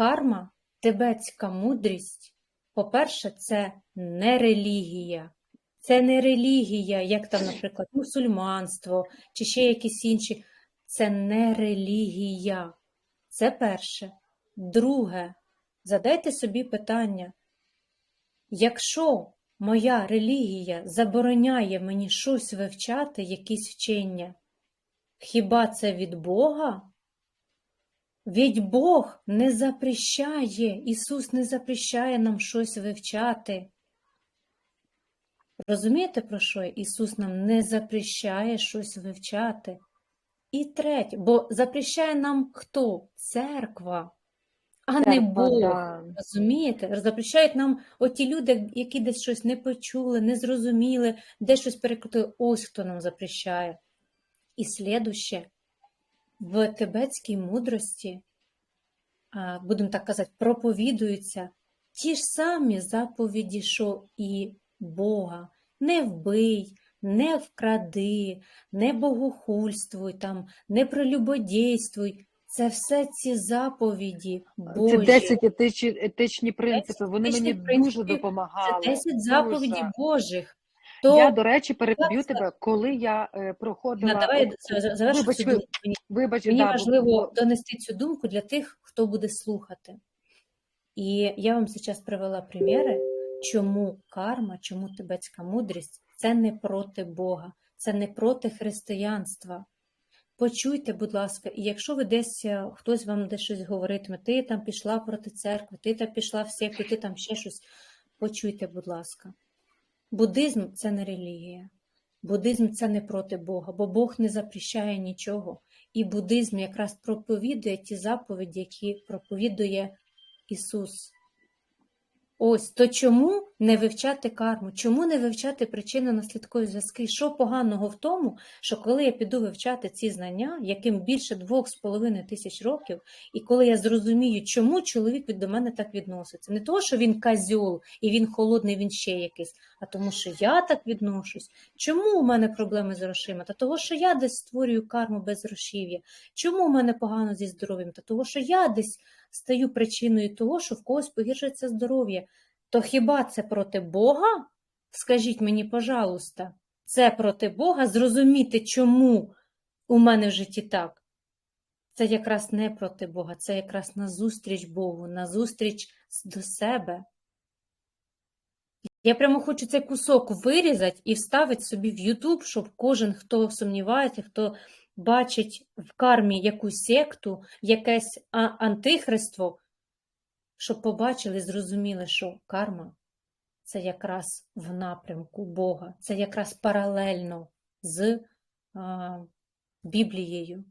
карма, тибетська мудрість, по-перше, це не релігія. Це не релігія, як там, наприклад, мусульманство чи ще якісь інші. Це не релігія. Це перше. Друге, задайте собі питання, якщо моя релігія забороняє мені щось вивчати, якісь вчення, хіба це від Бога? Ведь Бог не запрещає, Ісус не запрещає нам щось вивчати. Розумієте, про що? Ісус нам не запрещає щось вивчати. І третє, бо запрещає нам хто? Церква, а не Бог. да. Розумієте? Запрещають нам оті люди, які десь щось не почули, не зрозуміли, де щось перекрутили. Ось хто нам запрещає. І слідуще, в тибетській мудрості, будемо так казати, проповідуються ті ж самі заповіді, що і Бога. Не вбий, не вкради, не богохульствуй, там, не прелюбодійствуй. Це все ці заповіді Божі. Це 10 етичні, етичні принципи. Вони етичні мені принципи. дуже допомагали. Це 10 заповідей Дуже. Божих. То Я, до речі, переб'ю тебе, коли я е, проходила. На, давай завершу Вибач, думку. Мені, Вибач, мені да, важливо бо- донести цю думку для тих, хто буде слухати. І я вам зараз привела приміри, чому карма, чому тибетська мудрість це не проти Бога, це не проти християнства. Почуйте, будь ласка, і якщо ви десь е, хтось вам десь щось говоритиме, ти там пішла проти церкви, ти там пішла в секу, ти там ще щось, почуйте, будь ласка. Буддизм це не релігія. Буддизм це не проти Бога, бо Бог не запрещає нічого. І буддизм якраз проповідує ті заповіді, які проповідує Ісус. Ось то чому не вивчати карму? Чому не вивчати причинно-наслідкові зв'язки? Що поганого в тому, що коли я піду вивчати ці знання, яким більше двох з половиною тисяч років, і коли я зрозумію, чому чоловік від до мене так відноситься, не того, що він козьол і він холодний, він ще якийсь, а тому, що я так відношусь. Чому у мене проблеми з грошима? Та того, що я десь створюю карму без грошів'я. Чому у мене погано зі здоров'ям? Та того, що я десь стаю причиною того, що в когось погіршується здоров'я. То хіба це проти Бога? Скажіть мені, пожалуйста, це проти Бога зрозуміти, чому у мене в житті так? Це якраз не проти Бога, це якраз назустріч Богу, назустріч до себе. Я прямо хочу цей кусок вирізати і вставити собі в YouTube, щоб кожен, хто сумнівається, хто бачить в кармі якусь секту, якесь антихриство, щоб побачили і зрозуміли, що карма це якраз в напрямку Бога, це якраз паралельно з а, Біблією.